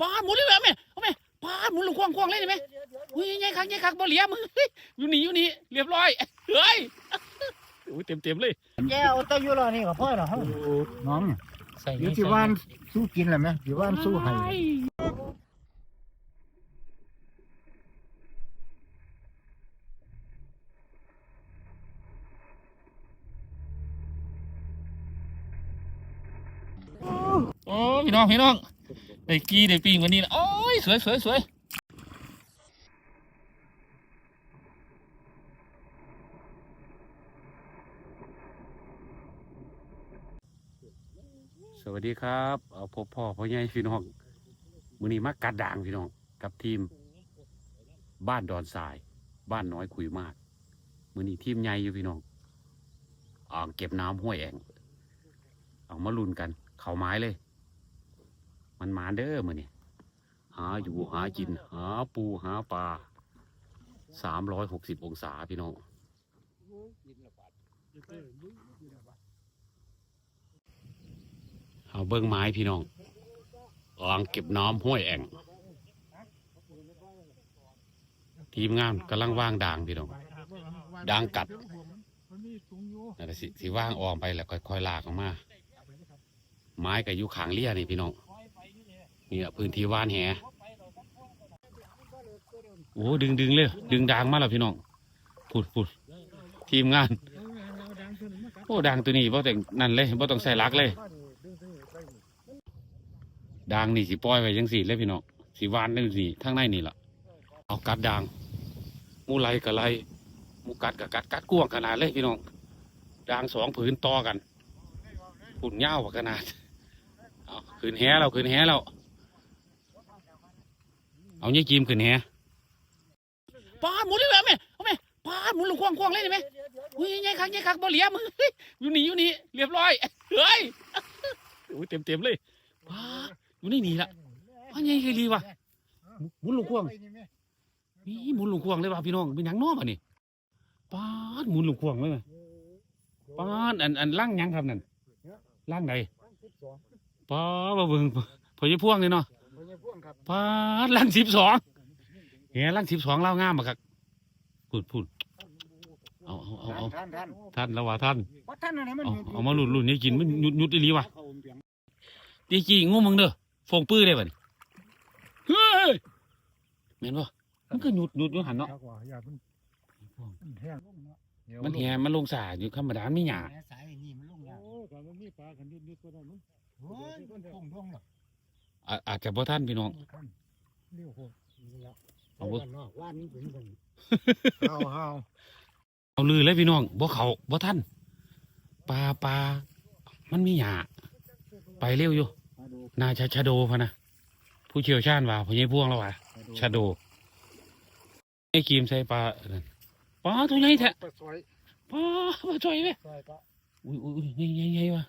ปาดหมุนเลยแม่เอาแม่ปาดหมุนลงควงควงเลยได้ไหมอุ้ยยัยคักยัยคักบ่เหลียมึงเฮ้ยอยู่นี่อยู่นี่เรียบร้อยเฮ้ยอุ้ยเต็มเต็มๆเลยแกเอาแตะอยู่แล้วนี่ก็พอแล้วเฮาน้องใส่อยู่ที่บ้านสู้กินแล้วไหมที่บ้านสู้ให้โอ้พี่น้องพี่น้อง ได้กีได้ปิงวันนี้นะโอ้ยสวยสวยสวยสวัสดีครับเอาพบพ่อพ่อใหญ่พี่น้องมือนี้มากัดด่างพี่น้องกับทีม บ้านดอนทราย บ้านน้อยคุยมากมือนี้ทีมใหญ่อยู่พี่น้องอ่างเก็บน้ำห้วยแองเอามาลุนกัน เข่าไม้เลย มันมาเด้อมือนี่หาอยู่หากิน หาปูหาปลาสามร้อยหกสิบองศาพี่น้องเอาเบิ้งไม้พี่น้องลองเก็บน้ำห้วยแองทีมงานกำลังว่างด่างพี่น้องด่างกัดนั่นสิสิว่างออมไปแล้วค่อยๆลากออกมา ไม้กับยูขางเลี่ยนี่พี่น้อง เนี่ยพื้นที่ว่านแหโอ้ดึงดึงเลย ดึงด่างมาแล้วพี่น้องพูดพูดทีมงาน โอ้ด่างตัวนี้บ่แต่งนั่นเลยบ่ต้องใส่ลักเลยด่างนี่สิปล่อยไว้ยังสี่เลยพี่น้องสิวานนี่สิทั้งในนี่ล่ะ เอากัดด่างมูไหลกับไหลมูกัดกับกัดกัดก้วงขนาดเลยพี่น้องด่างสองผืนต่อกันหุ่นยาวกว่าขนาดเอาขืนแหเราขืนแหเรา เอาเนี่ยจีมขืนแหปาดหมุนเลยแม่เอาแม่ปาดหมุนลงควงควงเลยได้ไหมอุ้ยยัยคักยัยคักบ่เหลียมึงยอยู่นี่อยู่นี่เรียบร้อยเฮ้ยอุ้ยเต็มเต็มเลยปาดอยู่นี่นี่ละอันยัยคือดีวะหมุนลงควงนี่หมุนลงควงเลยว่ะพี่น้องเป็นยังน้อมอะนี่ปาดหมุนลงควงเลยปาดอันอันล่างยังครับนั่นล่างใดป้าบ่เบิ่งพอจะพ่วงเลยเนาะ ป้าดลังสิบสองเฮ้ลังสิบสองเล่างามบักคักพูดพูดเอาเอาเอาเอาท่านท่านท่านแล้วว่าท่านว่าท่านอะไรมันเอาเอามาหลุดหลุดนี่กินมันหยุดหยุดอีหลีวะตีกี้งูมึงเด้อฟงปื้อได้ป่ะนี่เฮ้ยแม่นบ่มันก็หยุดหยุดอยู่หันเนาะอย่าเพิ่งแห้งมันแหมันลงสาอยู่ธรรมดาไม่หยาสายนี่มันลงยากโอ้แต่มันมีปลากันนิดๆก็ได้มั้งโอ้ยมันพุ่งลงหรอ อาอาจจะบ่ท่านพี่น้อง เลี้ยวโหดเอาเว้ยว่านถึงกันเฮาเฮาเอาลือเลยพี่น้องบ่เขาบ่ท่านปลาปลามันมีหยาไปเร็วอยู่น่าจะชะโดพะนะผู้เชี่ยวชาญว่าผู้ใหญ่พวงแล้วว่าชะโดไอ้กีมใส่ปลานั่นปลาตัวใหญ่แท้ปลาสวยปลาปลาจ่อยไหมสวยปลาอุ้ยอุ้ยอุ้ยใหญ่ใหญ่ใหญ่ว่ะ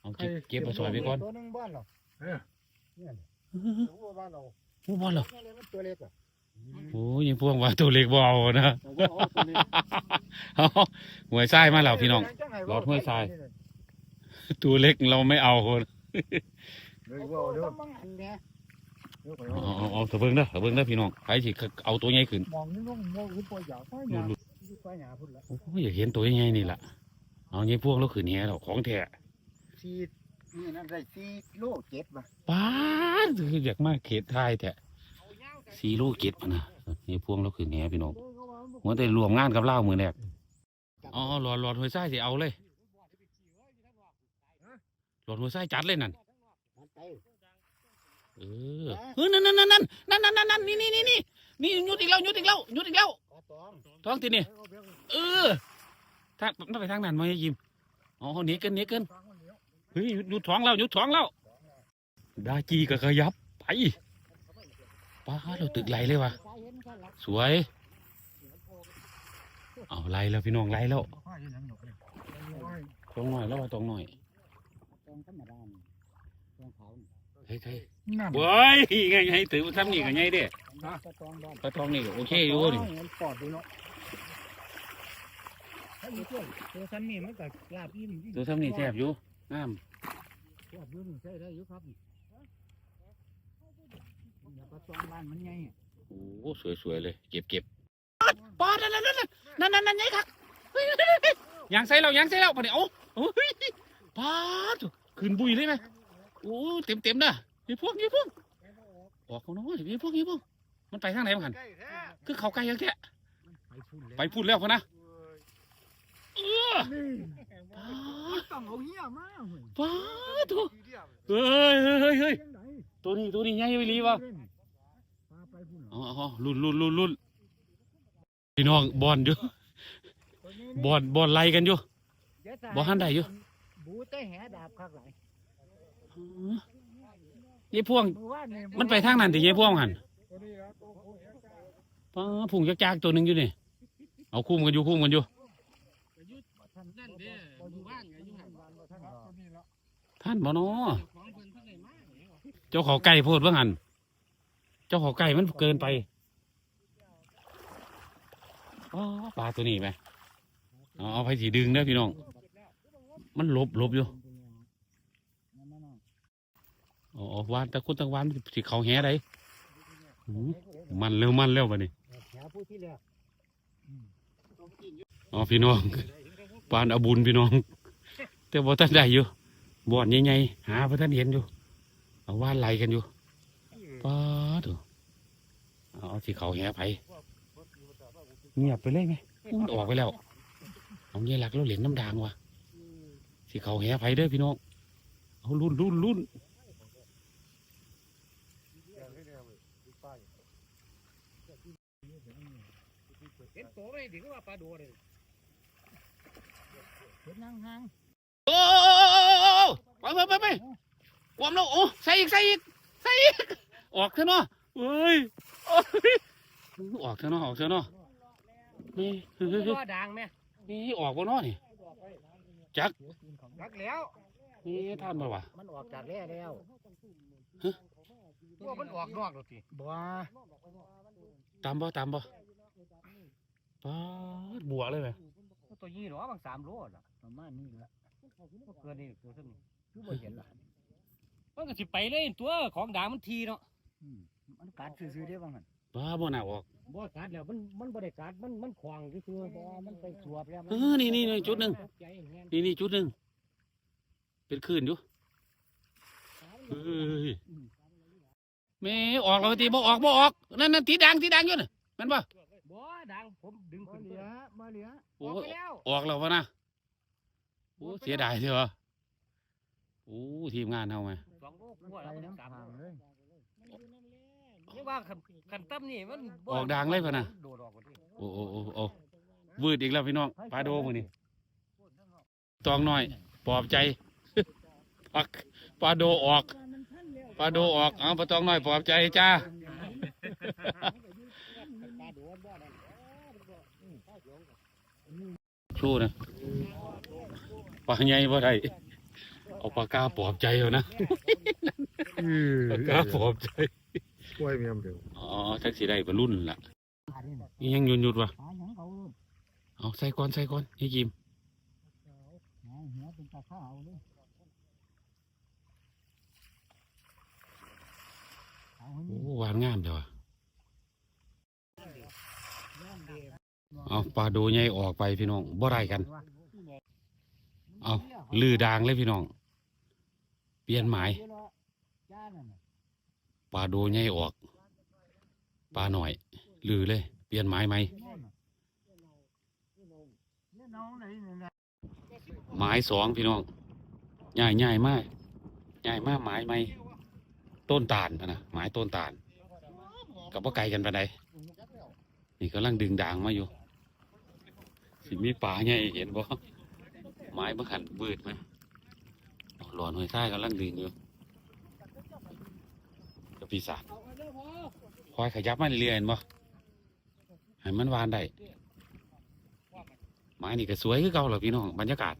เอาเก็บเก็บปลาจ่อยไปก่อนตัวนึงบ้านเราเออ เนี่ยตัวบ้านเราโอ้บอลเหรอเนี่ยมันตัวเล็กอะโอ้ยยังพวงว่าตัวเล็กบเอานะแต่ว่าเอาตัวนี้เอาหวยไส้มาแล้วพี่น้องหลอดห้วยทรายตัวเล็กเราไม่เอาคนเลยว่าเดี๋ยวเดี๋ยวไปเอาเอาเอาเอาเถอะเบิ่งเด้อเถอะเบิ่งเด้อพี่น้องใครสิเอาตัวใหญ่ขึ้นมองนี่ต้องมองขึ้นไปยาวไปหยาไปหยาพุ่นละโอ้ยอยากเห็นตัวใหญ่ๆนี่ล่ะเอาใหญ่พวงแล้วขึ้นแหแล้วของแท้ซี นี่นั่นได้ซีโลเจ็ดป่ะป้าดคืออยากมาเขตไทยแท้สีโลเก็ดพะนะใหญ่พวงแล้วขึ้นแหพี่น้องหัวแต่รวมงานกับเล่าวมือแรกอ๋อหลอดหลอดหัวไส้สิเอาเลยหลอดหัวไส้จัดเลยนั่นเออเออนั่นนั่นนั่นนั่นนั่นนั่นนั่นนั่นนี่นี่นี่นี่นี่หยุดอีกแล้วหยุดอีกแล้วหยุดอีกแล้วท้องตีนี่เออทางมันไปทางนั้นมาให้ยิมอ๋อหนีกันหนีกัน เฮ้ยหยุดหยุดท้องแล้วหยุดท้องแล้วดาจีก็ขยับไปป้าเราตึกไหลเลยว่ะสวย เอาไหลแล้วพี่น้องไหลแล้วตรงหน่อยแล้วว่าตรงหน่อยเฮ้ยเฮ้ยนั่นเว้ยไงไงถือว่าทำนี่กันไงเด้ตองบ้านปลาทองนี่ก็โอเคอยู่นี่มันปอดดูเนาะถ้าอยู่ช่วยตัวฉันนี่มันก็ลาบอิ่มตัวทำนี่แซ่บอยู่ งามลาบอิ่มใช้ได้อยู่ครับปลาตองบ้านมันไงโอ้สวยๆเลย เก็บเก็บปอดนั่นนั่นนั่นนั่นนั่นนั่นไงครับเฮ้ยเฮ้ยเฮ้ยยางใส่เรายางใส่เราปะเนี่ยโอ้โอ้ยปอดขึ้นบุยเลยไหมโอ้เต็มเต็มๆนะยี่พวกยี่พวกออกของน้อยยี่พวกยี่พวกมันไปทางไหนบ้างหันใกล้แท้คือเขาไกลยังแค่ไปพูดเลยไปพูดแล้วพอนะเออนี่ปอด ต้องเอาเหี้ยมาเว้ยปอดตัวเฮ้ยเฮ้ยเฮ้ยเฮ้ยจังไดตัวนี้ตัวนี้ใหญ่ไปรีวะปลาไปพูดเหรอ๋อออ๋อรุ่นรุ่นรุ่นรุ่นพี่น้องบอลอยู่บอลบอลไล่กันอยู่เดี๋ยวตายบ่ทันได้อยู่ บูแต่แหดาบคักหลายยี่พวงเมื่อวานนี่มันไปทางนั้นที่ยี่พวงหันตัวนี้ครับตัวผู้เห็นกันป้าพุงจักจากๆตัวหนึ่งอยู่นี่ เอาคุ้มกันอยู่คุ้มกันอยู่ ท่านนั่นเด้อหมู่บ้านไงอยู่ห่างบ้านบ่ท่านหรอกตัวนี้ละ ท่านบ่นอเจ้าเขาไก่โพดว่าหัน เจ้าเขาไก่มันเกินไปอ๋อปลาตัวนี้ไหมเอาไปสีดึงเด้พี่น้อง มันลบลบอยู่อ๋อวานตะคุนตะวานสิเขาแห่ได้มันเร็วมันเร็วบัดนี้แถวผู้ที่แล้วอ๋อพี่น้องปานอาบุญพี่น้อง แต่บ่ทันได้อยู่ บ่อนใหญ่ๆหาบ่ทันเห็นอยู่ เอาว่านไล่กันอยู่ป้าดดูเอาเอาสิเขาแห่ไผเงียบไปเลยไหมมันออกไปแล้วเอาเงี้ยหลักแล้วเหรียญน้ำด่างว่ะสิเขาแห่ไผเด้อพี่น้องเอารุ่นรุ่นรุ่นเห็นตัวไหมถึงว่าปลาโดเลยเห็นห่างโอ้ ไปไปไปไปควมแล้วโอ้ใส่อีกใส่อีกใส่อีกออกเถอะเนาะเฮ้ยออกเถอะเนาะออกเถอะเนาะนี่ด่าดังไหมนี่ออกบ่เนาะนี่จักรักแล้วนี่ท่านบ่วะมันออกจากแร่แล้วฮะว่ามันออกนอกแล้วสิบ่ตามบ่ตามบ่ปาดบัวเลยไหมตัวยี่หรอบางสามโลน่ะประมาณนี้ละ บ่เกินนี่ตัวเท่านี้คือบ่เห็นล่ะมันก็สิไปเลยตัวของด่างมันทีเนาะอืมมันกัดซื่อๆได้บ้างหั่นบ้าบ่น่าออกบ่กัดแล้วมันมันบ่ได้กัดมันมันขวางคือๆบ่มันไปสวบแล้วเออนี่นี่นี่จุดหนึ่งตกใจแฮงนี่นี่จุดหนึ่งเป็นคลื่นอยู่เฮ้ยแม่ออกแล้วตีบ่ออกบ่ออกนั่นนั่นตีดังตีดังอยู่น่ะแมันบ่บ่ด่างผมดึงมาขึ้นเหลือมาเหลือโอ้ออกไปแล้วออกแล้ววะนะโอ้เสียดายเถอะโอ้ทีมงานเฮาไหมสองโลกมันว่าไปแล้วมันน้ำสามทางโลเลยนี่ว่าคันคันตั้มนี่มันบ่ออกดังเลยพะนะโดดออกหมดเลยโอ้โอ้โอ้โอ้วืดอีกแล้วพี่น้องปลาโดมือนี่ตองน้อยปลอบใจปักปลาโดออกปลาโดออกเอาปลาตองน้อยปลอบใจจ้าชูนะป ลาใหญ่บ่ได้เอาปากกาปลอบใจเอานะปากกาปลอบใจกล้วยเมียมเดียวอ๋อแท็กซี่ได้บรรลุนล่ะนี่ยังหยุดหยุดวะหาหยังเขาเอาใส่ก่อนใส่ก่อนนี่กิมหาหัวเป็นตาข้าวเลยเอาให้โอ้มีหวานงามเดี๋ยวอะเอาปลาโดใหญ่ออกไปพี่น้องบ่ได้กัน เอาลือดางเลยพี่น้อง เปลี่ยนหมายจ้ปลาโดใหญ่ออกปลาหน่อย ลือเลย เปลี่ยนหมายไหมไหมายสองพี่น้องใหญ่ใหญ่มากใหญ่มากหมายไหมต้นตาลนะหมายต้นตาลกับว่าไกลกันไปไหนนี่กำลังดึงด่างมาอยู่ สิมีป่าใหญ่เห็นบ่ ไม้บังหันบืดไหมหลอนหอยท้ายกำลังดึงอยู่กับปีศาจคอยขยับมาเรื่อยๆเห็นบ่ให้มันวานได้ไม้นี่ก็สวยคือเก่าหรอพี่น้องบรรยากาศ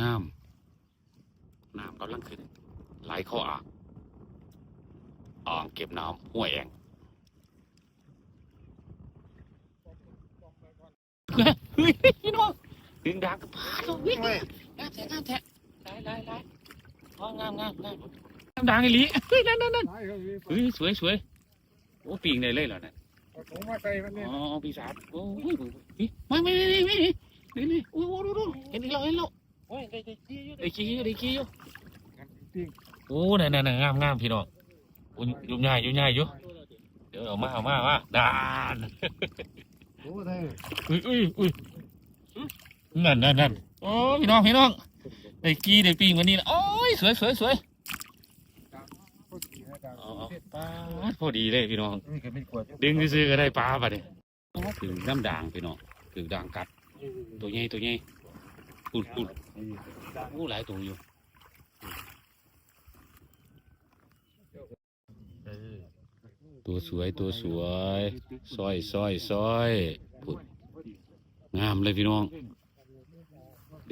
งามน้ำกำลังขึ้นไหลเข้าอ่างอ่างเก็บน้ำห้วยแองเฮ้ย ดึงดังก็พาดวิ่งงามแท้งามแท้ไล่ไล่ไล่อ๋องามงามงามดังอีหลีเฮ้ยนั่นนั่นนั่นเฮ้ยสวยสวยโอ้ปิงได้เลยเหรอเนี่ยเอาถุงมาใส่มันนี่อ๋อปีศาจโอ้ยนี่ไม่ไม่ไม่ไม่นี่นี่โอ้โหดูดูเห็นอีกแล้วเห็นแล้วโอ้ยได้ได้จี้อยู่ได้ขี้อยู่ได้ขี้อยู่โอ้นั่นนั่นงามงามพี่น้องยุ่งง่ายยุ่งง่ายอยู่เดี๋ยวเอามาเอามาเอามาดานโอ้ยอุ้ยอุ้ย นั่นนั่นนั่นโอ้พี่น้องพี่น้องได้กี้ได้ปีงวันนี้นะโอ้ยสวยสวยสวยพอดีนะจ๊ะอ๋อปลาพอดีเลยพี่น้องนี่ก็ไม่กวดดึงซื้อๆก็ได้ปลาปะเนี่ยถึงน้ำด่างพี่น้องถึงด่างกัด ตัวใหญ่ตัวใหญ่ปุดปุดโอ้หลายตัวอยู่ตัวสวยตัวสวยซอยซอยซอยปุดงามเลยพี่น้อง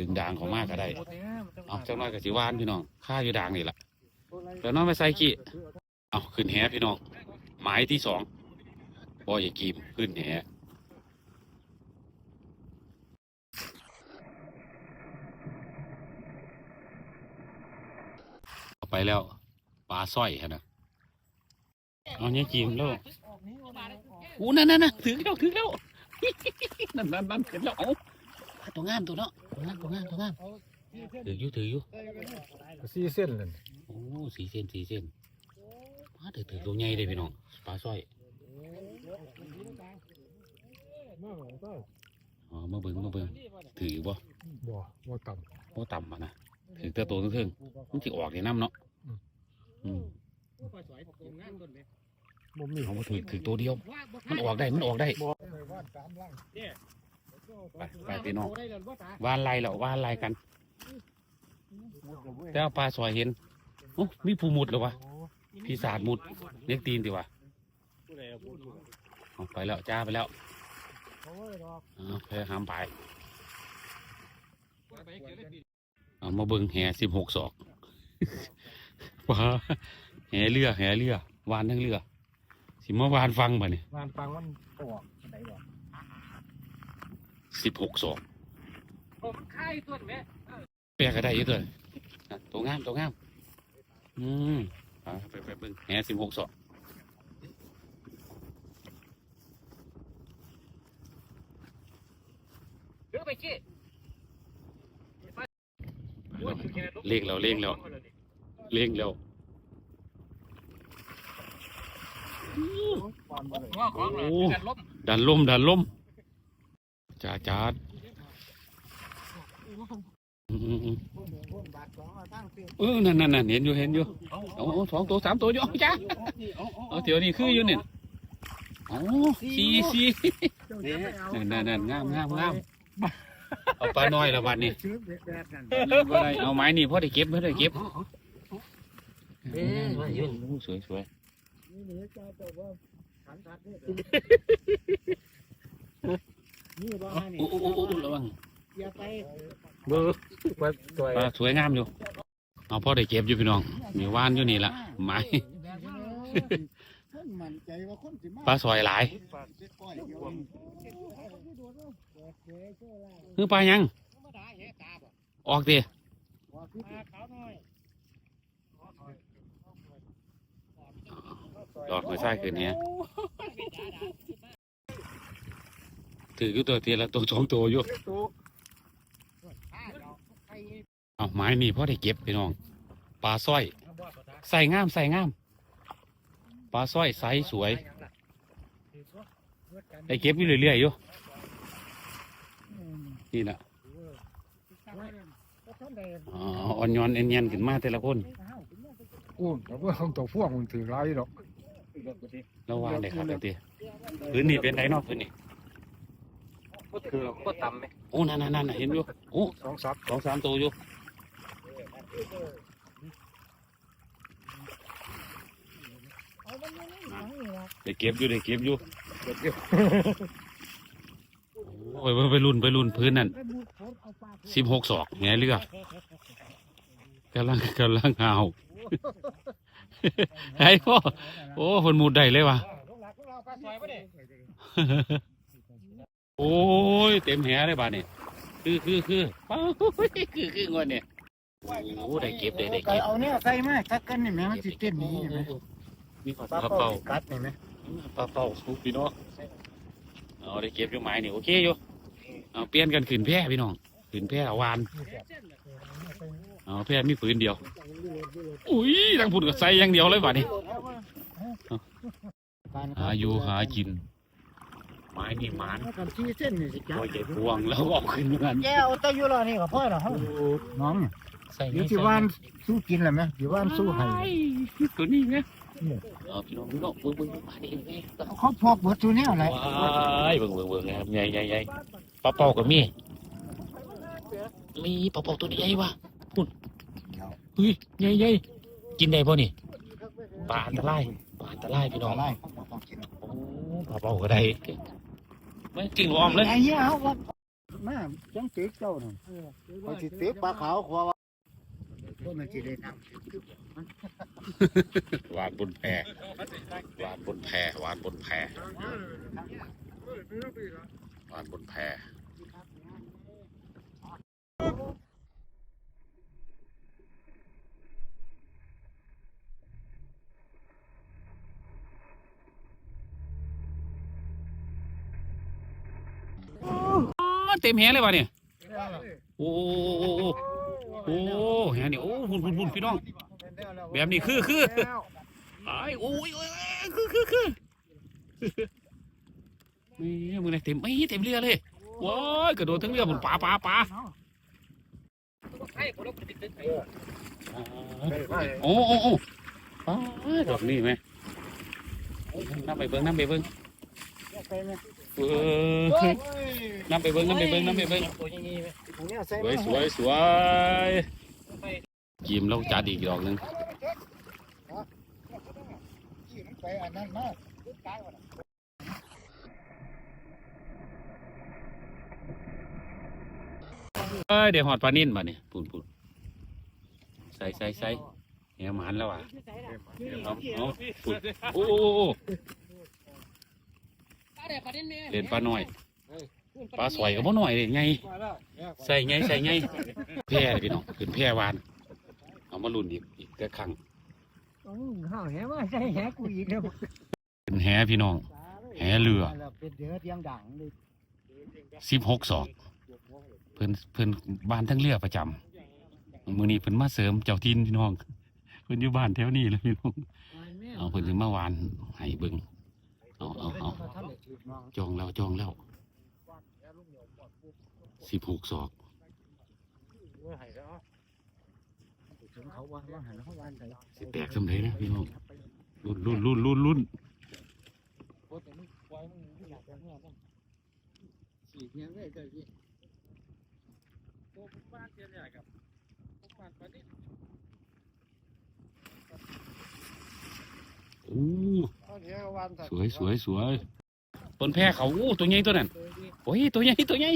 ดึงด่างเของมากก็ได้เอาจังน้อยกับสิหวานพี่น้องข้าอยู่ด่างนี่แหละแล้วน้องไปใส่กี่เอาขึ้นแหพี่น้องหมายที่สองปอยากีมขึ้นแหเอาไปแล้วปลาสร้อยฮะนะเอาเนี่ยกีมแล้วอู้นั่นนั่นนั่นถือแล้วถือแล้วนั่นนั่นนั่นเห็นแล้วเอาตัวงามตัวเนาะ ตัวงามตัวงามตัวงามถืออยู่ถืออยู่สี่เส้นเลยโอ้สีเส้นสีเส้นมาถือถือตัวใหญ่เลยพี่น้องปลาสร้อยมาของก็อ๋อมาเบิ่งมาเบิ่งถืออยู่บ่บ่บ่ต่โอ้ต่ำอะนะถือแต่ตัวเทิงๆมันสิออกในน้ำเนาะอืมำบ่มีเอามาถือถือตัวเดียว มันออกได้มันออกได้ ไปไปพี่น้องวานไล่แล้ววานไล่กันแต่ว่าปลาสอยเห็นโอ้มีผู้มุดเหรอวะพี่สาดมุดเลี้ยงตีนดีวะเอาไปแล้วจ้าไปแล้วโอ้ยดอกเอาไปหามไปเอามาเบิ่งแห่สิบหกศอกว้าแห่เรือแห่เรือวานทั้งเรือ สิมาวานฟังบ่เนี่ย วานฟังมันออกไหนดอก สิบหกศอกผมไข่ต้นแม่แปลก็ได้เยอะเลยนะตัวงามตัวงาม อืมเอาไปไปเบิ่งแห่สิบหกศอกเดี๋ยวไปขี้เลี้ยงแล้วเลี้ยงแล้วเลี้ยงแล้วง้อของเลยกันล้มดันลมดันลม จ้าจ้าดอืมอืมอืมเออนั่นนั่นนั่นเห็นอยู่เห็นอยู่เอาเอาสองตัวสามตัวอยู่เอาจ้าเอาเดี๋ยวนี้คืออยู่เนี่ยโอ้สี่สี่นั่นนั่นนั่นงามงามงามเอาปลาน้อยละวันนี้ชื่อแบบนั้นบ่ได้เอาไม้นี่พอได้เก็บพอได้เก็บสวยสวย นี่เหนือจ้าแต่ว่าขันขัดนี่นี่บ้านี่โอ้โอ้โอ้โอ้ระวังอย่าไปเบอร์มาตัวปลาสวยงามอยู่ เอาพอได้เก็บอยู่พี่น้อง มีว่านอยู่นี่ละไม้คนมั่นใจว่าคนสิมาปลาสวยหลายคือปลายัง ออกดิดอกหัวไส้คืนนี้ ถืออยู่ตัวเทียละตัวสองตัวอยู่เอาไม้นี่พ่อได้เก็บพี่น้องปลาสร้อย ใส่งามใส่งามปลาสร้อยไซส์สวย ได้เก็บอยู่เรื่อยๆอยู่นี่นะอ๋ออ่อนยอนเอ็นเย็นขึ้นมาแต่ละคนอู้แต่ว่าของตัวพ่วงมันถือไรดอกระวังเลยครับเดี๋ยวตีพื้นนี่เป็นไดเนอกพื้นนี่ ก็คือก็ต่ำไหมโอ้นั่นนั่นนั่นเห็นอยู่โอ้สองสับสองสามตัวอยู่ได้เก็บอยู่ได้เก็บอยู่โอ้ยไปรุ่นไปรุ่นพื้นนั่นสิบหกศอกแง่เรือกำลังกำลังเอาไอ้พ่อโอ้คนมุดได้เลยว่ะ โอ้ยเต็มแหเลยบ้านนี่คือคือคือป้าคือคืองอนเนี่ยโอ้ได้เก็บได้ได้ไก่เก็บเอาเนี่ยใส่ไหมถ้ากันนี่แม่มันสิเต้นหนี้ไหมมีขอปลาทับเป่าเป่ากัดนี่ไหมปลาเป่าสุกพี่น้องเอาได้เก็บอยู่ไม้นี่โอเคอยู่เอาเปลี่ยนกันขึ้นแพร่พี่น้องขึ้นแพร่วานเอาแพร่มีปืนเดียวอุ้ยทางพุ่นก็ใส่อย่างเดียวเลยบัดนี้หาอยู่หากินไม้นี่หมานกันที่เส้นนี่สิจ้าโอ้ยใหญ่พวงแล้วก็เอาขึ้นเหมือนกันแก้วตะยุรอนี่ก็พ่อเหรอน้องใส่เดี๋ยวสิว่านสู้กินแล้วไหมสิว่านสู้ให้ตัวนี้ไงเอาพี่น้องพี่น้องเบิ่งเบิ่งมาดิแม่เขาพอกเบิดตัวแนวไหนว้ายเบิ่งเบิ่งเบิ่งครับใหญ่ใหญ่ใหญ่ปลาเป่าก็มี มีปลาเป่าตัวนี้ใหญ่วะพุ่นเฮ้ยใหญ่ใหญ่กินได้ป่ะนี่ปลาอันตรายปลาอันตรายพี่น้อง อะไรโอ้ปลาเป่าก็ได้ ไม่กินอ้อมเลยไอ้เหี้ยเอาว่ามาจังตึกเจ้าน่ะเขาสิตึกปลาขาวขวาว่าพวกมันสิได้นำหวานบนแพหวานบนแพหวานบนแพหวานบนแพอ๋อ เต็มแหเลยวะเนี่ยโอ้โอ้โอ้โอ้โอ้แหนี่โอ้พุ่นพุ่นพุ่นพี่น้อง แบบนี้คือคือไอ้โอ้ยโอ้ยคือคือคือนี่มึงเนี่ยเต็มไม่เต็มเรือเลยว้ายกระโดดทั้งเรือหมดป่าป่าป่าโอ้โอ้โอ้ป้าดอกนี่ไหมน้ำไปเบิ้งน้ำไปเบิ้ง เออน้ำไปเบิ้งน้ำไปเบิ้งน้ำไปเบิ้งสวยสวยสวยยิ้มแล้วจัดอีกดอกหนึ่งไปอันนั้นมาเอ้ยเดี๋ยวหอดปลานิ่นมาเนี่ยพูนพูนใส่ใส่ใส่เหี่ยหมันแล้วอะเอาเอาพูนโอ้โอ้โอ้โอ้ เล่นปลาหน่อยปลาสวยก็บ่หน่อยเลยไงใส่ไงใส่ไงแพร่เลยพี่น้องขึ้นแพร่วาน เอามาลุ่นอีกอีกแต่ครั้งข้าวแหมาใช่แหกูอีกแล้วเป็นแหพี่น้อง แหเรือเป็นเดือดยังดังเลยสิบหกศอก เพิ่นเพิ่นบ้านทั้งเรือประจำมื้อนี้เพิ่นมาเสริมเจ้าทินพี่น้องเพิ่นอยู่บ้านแถวนี้เลยพี่น้องเอาเพิ่นถึงมาวานให้เบิ่ง เอาเอาเอาจองแล้วจองแล้วสิบหกศอกส่สิแตกสำเร็จนะพี่น้องรุ่นรุ่นรุ่นรุ่นรุ่นสี่เพียงได้เจ้าที่ โอ้เขาเสียเขาวานใส่สวยสวยสวยต้นแพรเขาโอ้ตัวใหญ่ตัวนั้นโอ้ยตัวใหญ่ตัวใหญ่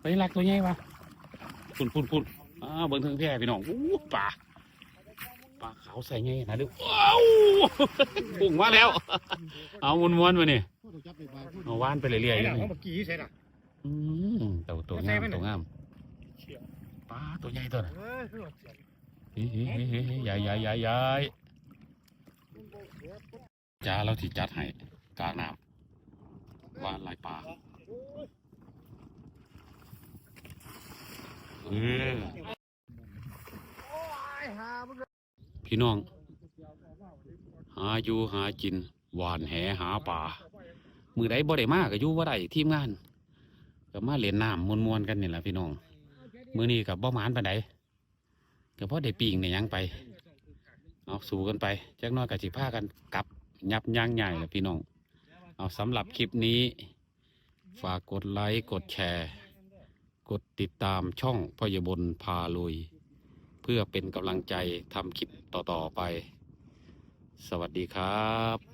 ไปลักตัวใหญ่วะพุ่นพุ่นพุ่นอ้าวเบิ่งเทิงแพรพี่น้องโอ้ป่าปลาขาวใส่ไงนะดูว้าวพุ่งมาแล้ว เอามวนมวนๆมาเนี่ยพูดจับไปบ่ายพูดเอาว่านไปเรื่อยๆอย่างนี้เมื่อกี้ใช่หรออืมตัวตัวงามตัวงามปลาตัวใหญ่ตัวน่ะเฮ้ยคือเฮ้ยเฮ้ยเฮ้ยเฮ้ยใหญ่ใหญ่ใหญ่ใหญ่ จ้าเราที่จัดให้กลางน้ำว่านลายปลาเออพี่น้อง หาอยู่หากินหวานแหหาป่ามือใดบ่ได้มากก็อยู่บ่ได้ทีมงานก็มาเล่นน้ำมวนๆกันนี่แหละพี่น้อง มือนี้กับบ่หมานปานใดก็เพราะได้ปีงในยังไป เอาสู่กันไปจักน้อยกับสีผ้ากันกลับยับยั้งใหญ่เลยพี่น้อง เอาสำหรับคลิปนี้ ฝากกดไลค์กดแชร์ กดติดตามช่องพยบนพาลุย เพื่อเป็นกำลังใจทำคลิปต่อ ๆ ไป สวัสดีครับ